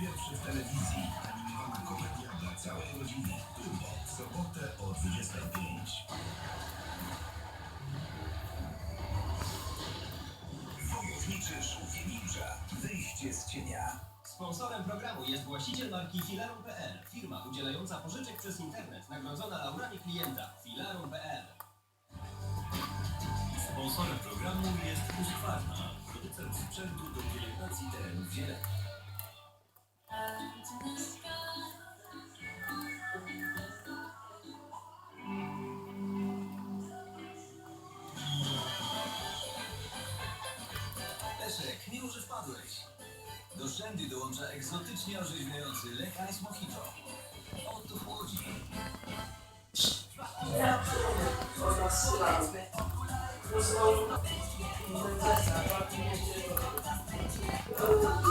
pierwszy w telewizji. Animowana komedia dla całej rodziny. Turbo. W sobotę o 25. Wojowniczy żółwie ninja. Wyjście z cienia. Sponsorem programu jest właściciel marki Filarum.pl, firma udzielająca pożyczek przez internet, nagrodzona laurami klienta. Filarum.pl Sponsorem programu jest Husqvarna, producent sprzętu do pielęgnacji terenów zielonych. Wpadłeś. Do Shandy dołącza egzotycznie orzeźwiający lek Ice Mojito. O. Thank